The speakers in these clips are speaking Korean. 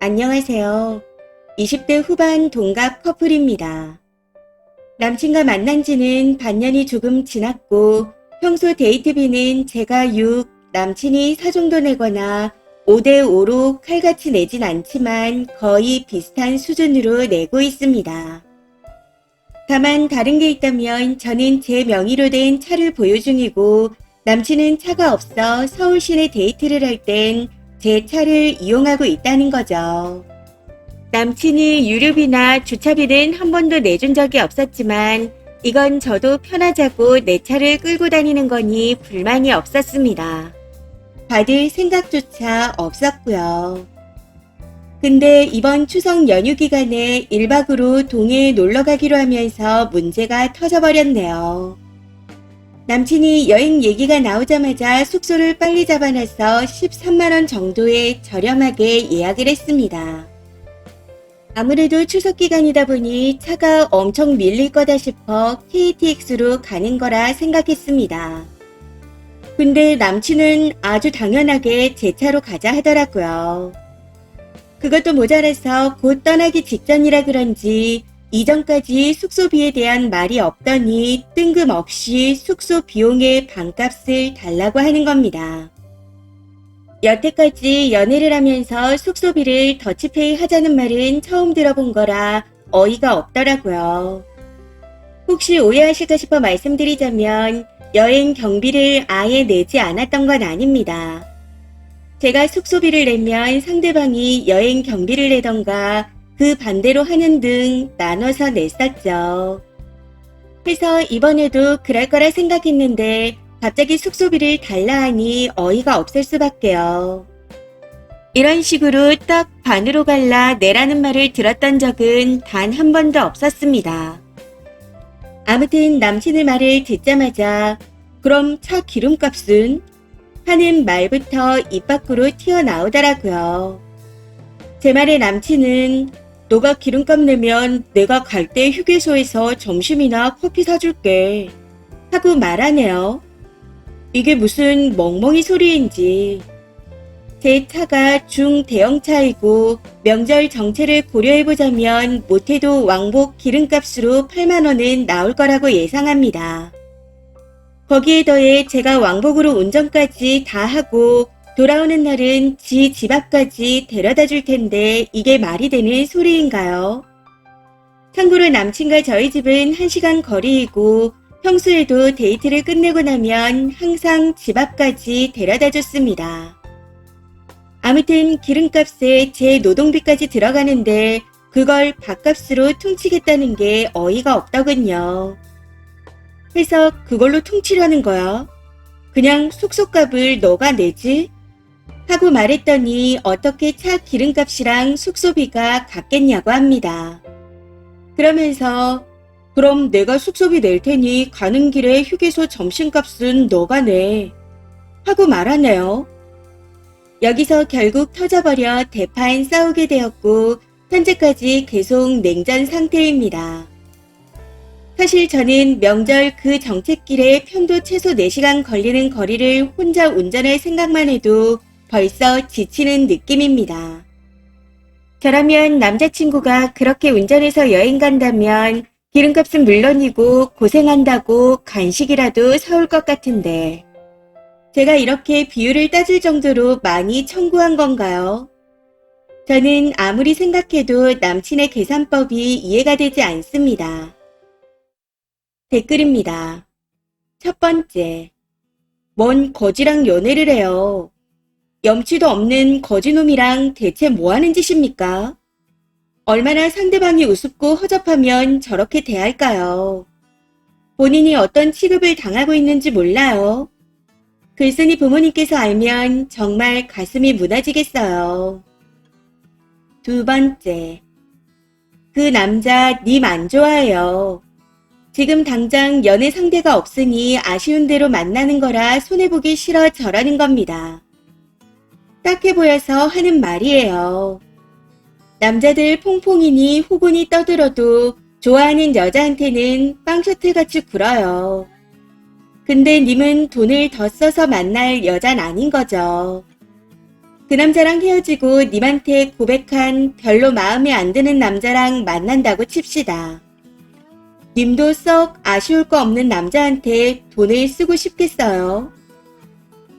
안녕하세요. 20대 후반 동갑 커플입니다. 남친과 만난 지는 반년이 조금 지났고 평소 데이트비는 제가 6, 남친이 4 정도 내거나 5대5로 칼같이 내진 않지만 거의 비슷한 수준으로 내고 있습니다. 다만 다른 게 있다면 저는 제 명의로 된 차를 보유 중이고 남친은 차가 없어 서울 시내 데이트를 할 땐 제 차를 이용하고 있다는 거죠. 남친이 유류비나 주차비는 한 번도 내준 적이 없었지만 이건 저도 편하자고 내 차를 끌고 다니는 거니 불만이 없었습니다. 받을 생각조차 없었고요. 근데 이번 추석 연휴 기간에 1박으로 동해에 놀러 가기로 하면서 문제가 터져버렸네요. 남친이 여행 얘기가 나오자마자 숙소를 빨리 잡아놔서 13만원 정도에 저렴하게 예약을 했습니다. 아무래도 추석 기간이다 보니 차가 엄청 밀릴 거다 싶어 KTX로 가는 거라 생각했습니다. 근데 남친은 아주 당연하게 제 차로 가자 하더라고요. 그것도 모자라서 곧 떠나기 직전이라 그런지 이전까지 숙소비에 대한 말이 없더니 뜬금없이 숙소 비용의 반값을 달라고 하는 겁니다. 여태까지 연애를 하면서 숙소비를 더치페이 하자는 말은 처음 들어본 거라 어이가 없더라고요. 혹시 오해하실까 싶어 말씀드리자면 여행 경비를 아예 내지 않았던 건 아닙니다. 제가 숙소비를 내면 상대방이 여행 경비를 내던가 그 반대로 하는 등 나눠서 냈었죠. 그래서 이번에도 그럴 거라 생각했는데 갑자기 숙소비를 달라 하니 어이가 없을 수밖에요. 이런 식으로 딱 반으로 갈라 내라는 말을 들었던 적은 단 한 번도 없었습니다. 아무튼 남친의 말을 듣자마자 그럼 차 기름값은? 하는 말부터 입 밖으로 튀어나오더라고요. 제 말에 남친은 너가 기름값 내면 내가 갈 때 휴게소에서 점심이나 커피 사줄게. 하고 말하네요. 이게 무슨 멍멍이 소리인지. 제 차가 중대형차이고 명절 정체를 고려해보자면 못해도 왕복 기름값으로 8만원은 나올 거라고 예상합니다. 거기에 더해 제가 왕복으로 운전까지 다 하고 돌아오는 날은 지 집 앞까지 데려다 줄 텐데 이게 말이 되는 소리인가요? 참고로 남친과 저희 집은 1시간 거리이고 평소에도 데이트를 끝내고 나면 항상 집 앞까지 데려다 줬습니다. 아무튼 기름값에 제 노동비까지 들어가는데 그걸 밥값으로 퉁치겠다는 게 어이가 없더군요. 해서 그걸로 퉁치려는 거야. 그냥 숙소값을 너가 내지? 하고 말했더니 어떻게 차 기름값이랑 숙소비가 같겠냐고 합니다. 그러면서 그럼 내가 숙소비 낼 테니 가는 길에 휴게소 점심값은 너가 내. 하고 말하네요. 여기서 결국 터져버려 대판 싸우게 되었고 현재까지 계속 냉전 상태입니다. 사실 저는 명절 그 정책길에 편도 최소 4시간 걸리는 거리를 혼자 운전할 생각만 해도 벌써 지치는 느낌입니다. 저라면 남자친구가 그렇게 운전해서 여행 간다면 기름값은 물론이고 고생한다고 간식이라도 사올 것 같은데 제가 이렇게 비율을 따질 정도로 많이 청구한 건가요? 저는 아무리 생각해도 남친의 계산법이 이해가 되지 않습니다. 댓글입니다. 첫 번째. 뭔 거지랑 연애를 해요. 염치도 없는 거지놈이랑 대체 뭐 하는 짓입니까? 얼마나 상대방이 우습고 허접하면 저렇게 대할까요? 본인이 어떤 취급을 당하고 있는지 몰라요. 글쓴이 부모님께서 알면 정말 가슴이 무너지겠어요. 두 번째. 그 남자 님 안 좋아해요. 지금 당장 연애 상대가 없으니 아쉬운 대로 만나는 거라 손해보기 싫어 저라는 겁니다. 딱해 보여서 하는 말이에요. 남자들 퐁퐁이니 호군이 떠들어도 좋아하는 여자한테는 빵셔틀같이 굴어요. 근데 님은 돈을 더 써서 만날 여잔 아닌 거죠. 그 남자랑 헤어지고 님한테 고백한 별로 마음에 안 드는 남자랑 만난다고 칩시다. 님도 썩 아쉬울 거 없는 남자한테 돈을 쓰고 싶겠어요.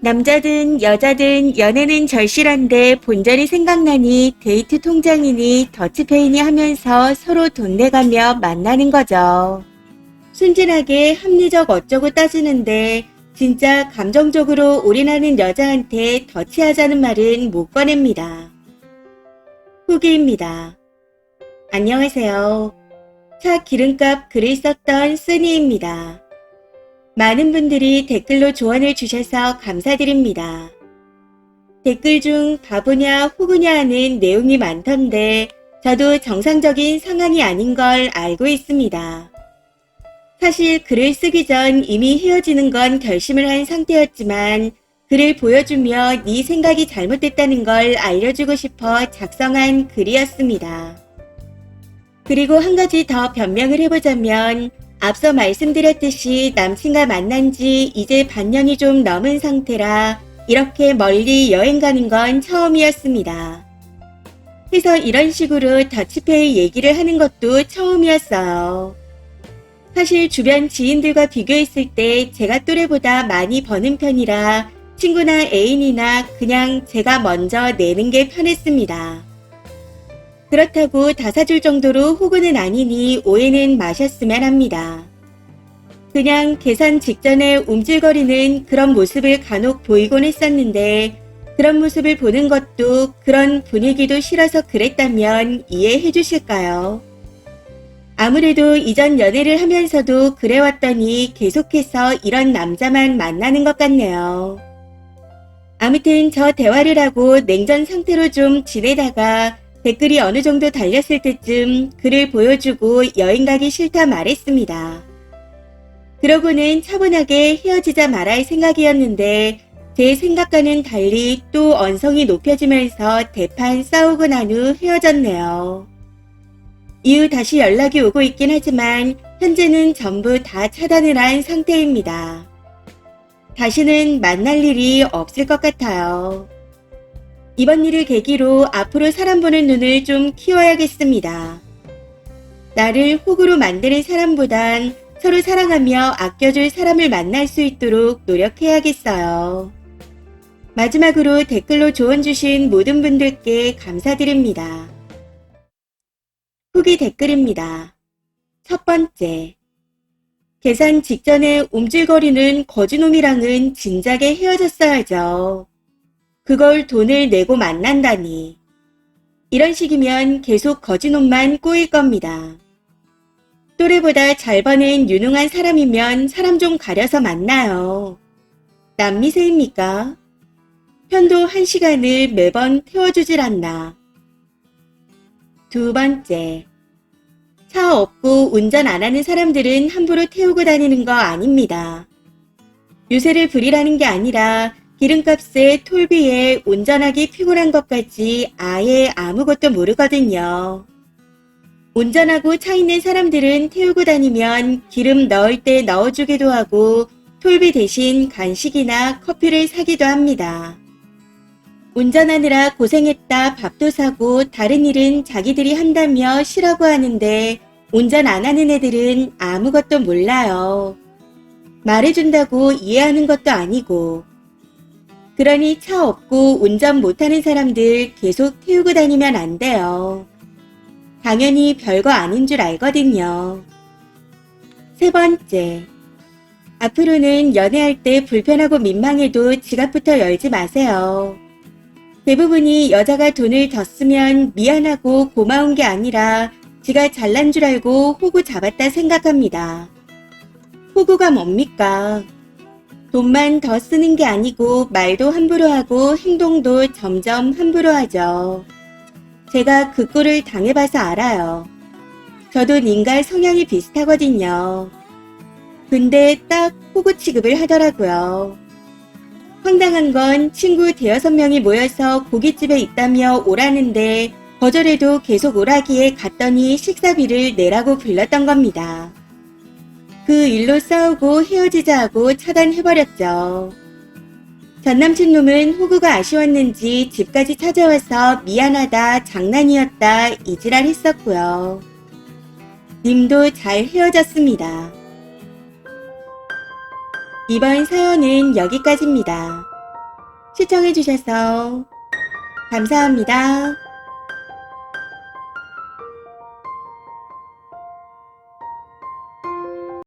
남자든 여자든 연애는 절실한데 본전이 생각나니 데이트 통장이니 더치페이니 하면서 서로 돈 내가며 만나는 거죠. 순진하게 합리적 어쩌고 따지는데 진짜 감정적으로 올인하는 여자한테 더치하자는 말은 못 꺼냅니다. 후기입니다. 안녕하세요. 차 기름값 글을 썼던 쓰니입니다. 많은 분들이 댓글로 조언을 주셔서 감사드립니다. 댓글 중 바보냐 호구냐 하는 내용이 많던데 저도 정상적인 상황이 아닌 걸 알고 있습니다. 사실 글을 쓰기 전 이미 헤어지는 건 결심을 한 상태였지만 글을 보여주며 네 생각이 잘못됐다는 걸 알려주고 싶어 작성한 글이었습니다. 그리고 한 가지 더 변명을 해보자면 앞서 말씀드렸듯이 남친과 만난 지 이제 반년이 좀 넘은 상태라 이렇게 멀리 여행 가는 건 처음이었습니다. 해서 이런 식으로 더치페이 얘기를 하는 것도 처음이었어요. 사실 주변 지인들과 비교했을 때 제가 또래보다 많이 버는 편이라 친구나 애인이나 그냥 제가 먼저 내는 게 편했습니다. 그렇다고 다 사줄 정도로 호구는 아니니 오해는 마셨으면 합니다. 그냥 계산 직전에 움찔거리는 그런 모습을 간혹 보이곤 했었는데 그런 모습을 보는 것도 그런 분위기도 싫어서 그랬다면 이해해 주실까요? 아무래도 이전 연애를 하면서도 그래왔더니 계속해서 이런 남자만 만나는 것 같네요. 아무튼 저 대화를 하고 냉전 상태로 좀 지내다가 댓글이 어느 정도 달렸을 때쯤 글을 보여주고 여행 가기 싫다 말했습니다. 그러고는 차분하게 헤어지자 말할 생각이었는데 제 생각과는 달리 또 언성이 높여지면서 대판 싸우고 난 후 헤어졌네요. 이후 다시 연락이 오고 있긴 하지만 현재는 전부 다 차단을 한 상태입니다. 다시는 만날 일이 없을 것 같아요. 이번 일을 계기로 앞으로 사람 보는 눈을 좀 키워야겠습니다. 나를 호구로 만드는 사람보단 서로 사랑하며 아껴줄 사람을 만날 수 있도록 노력해야겠어요. 마지막으로 댓글로 조언 주신 모든 분들께 감사드립니다. 후기 댓글입니다. 첫 번째. 계산 직전에 움찔거리는 거지놈이랑은 진작에 헤어졌어야죠. 그걸 돈을 내고 만난다니. 이런 식이면 계속 거지놈만 꼬일 겁니다. 또래보다 잘 버는 유능한 사람이면 사람 좀 가려서 만나요. 남미세입니까? 편도 한 시간을 매번 태워주질 않나. 두 번째. 차 없고 운전 안 하는 사람들은 함부로 태우고 다니는 거 아닙니다. 유세를 부리라는 게 아니라 기름값에 톨비에 운전하기 피곤한 것까지 아예 아무것도 모르거든요. 운전하고 차 있는 사람들은 태우고 다니면 기름 넣을 때 넣어주기도 하고 톨비 대신 간식이나 커피를 사기도 합니다. 운전하느라 고생했다 밥도 사고 다른 일은 자기들이 한다며 쉬라고 하는데 운전 안 하는 애들은 아무것도 몰라요. 말해준다고 이해하는 것도 아니고. 그러니 차 없고 운전 못하는 사람들 계속 태우고 다니면 안 돼요. 당연히 별거 아닌 줄 알거든요. 세 번째. 앞으로는 연애할 때 불편하고 민망해도 지갑부터 열지 마세요. 대부분이 여자가 돈을 더 쓰면 미안하고 고마운 게 아니라 지가 잘난 줄 알고 호구 잡았다 생각합니다. 호구가 뭡니까? 돈만 더 쓰는 게 아니고 말도 함부로 하고 행동도 점점 함부로 하죠. 제가 그 꼴을 당해봐서 알아요. 저도 님과 성향이 비슷하거든요. 근데 딱 호구 취급을 하더라고요. 황당한 건 친구 대여섯 명이 모여서 고깃집에 있다며 오라는데 거절해도 계속 오라기에 갔더니 식사비를 내라고 불렀던 겁니다. 그 일로 싸우고 헤어지자 하고 차단해버렸죠. 전남친 놈은 호구가 아쉬웠는지 집까지 찾아와서 미안하다, 장난이었다, 이지랄 했었고요. 님도 잘 헤어졌습니다. 이번 사연은 여기까지입니다. 시청해주셔서 감사합니다.